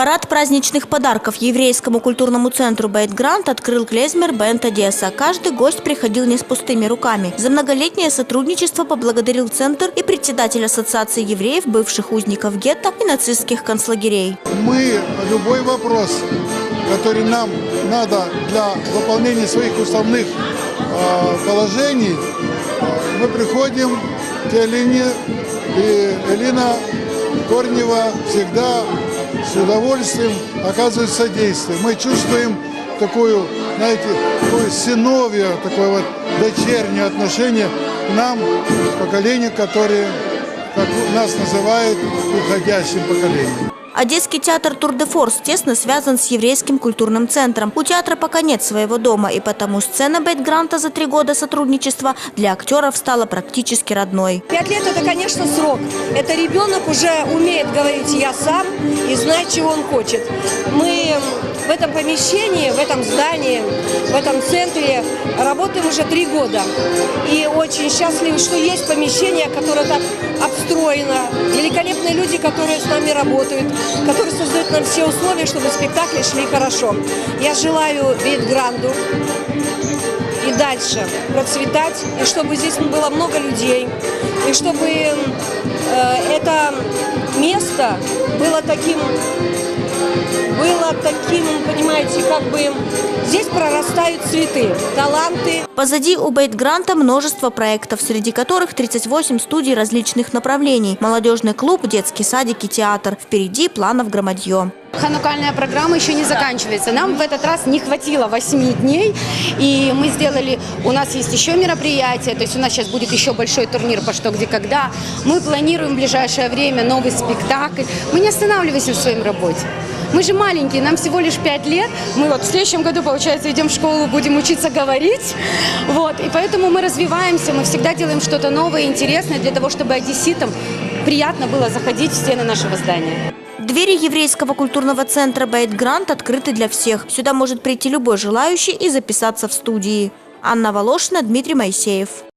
Парад праздничных подарков еврейскому культурному центру Бейт Грант открыл Клезмер Бенд Одесса. Каждый гость приходил не с пустыми руками. За многолетнее сотрудничество поблагодарил центр и председатель Ассоциации евреев, бывших узников гетто и нацистских концлагерей. мы любой вопрос, который нам надо для выполнения своих уставных э, положений, э, мы приходим к Элине, и Элина Корнева всегда с удовольствием оказывает содействие. Мы чувствуем такую, знаете, такое сыновье, такое вот дочернее отношение к нам, поколению, которое, как нас называют, уходящим поколением. Одесский театр «Тур де Форс» тесно связан с еврейским культурным центром. У театра пока нет своего дома, и потому сцена Бейт Гранта за три года сотрудничества для актеров стала практически родной. Пять лет это, конечно, срок. Это ребенок уже умеет говорить «я сам» и знать, чего он хочет. Мы в этом помещении, в этом здании, в этом центре работаем уже три года. И очень счастливы, что есть помещение, которое так обстроено. Великолепные люди, которые с нами работают, которые создают нам все условия, чтобы спектакли шли хорошо. Я желаю Вейтгранду и дальше процветать, и чтобы здесь было много людей, и чтобы э, это место было таким, было таким, понимаете, как бы здесь прорастают цветы, таланты. Позади у Бейт Гранта множество проектов, среди которых 38 студий различных направлений. Молодежный клуб, детский садик и театр. Впереди планов громадье. Ханукальная программа еще не заканчивается. Нам в этот раз не хватило 8 дней, и мы сделали, у нас есть еще мероприятие, то есть у нас сейчас будет еще большой турнир по что, где, когда. Мы планируем в ближайшее время новый спектакль. Мы не останавливаемся в своем работе. Мы же маленькие, нам всего лишь 5 лет. Мы вот в следующем году, получается, идем в школу, будем учиться говорить. Вот, и поэтому мы развиваемся, мы всегда делаем что-то новое, интересное для того, чтобы одесситам приятно было заходить в стены нашего здания. Двери еврейского культурного центра Бейт Грант открыты для всех. Сюда может прийти любой желающий и записаться в студии. Анна Волошина, Дмитрий Моисеев.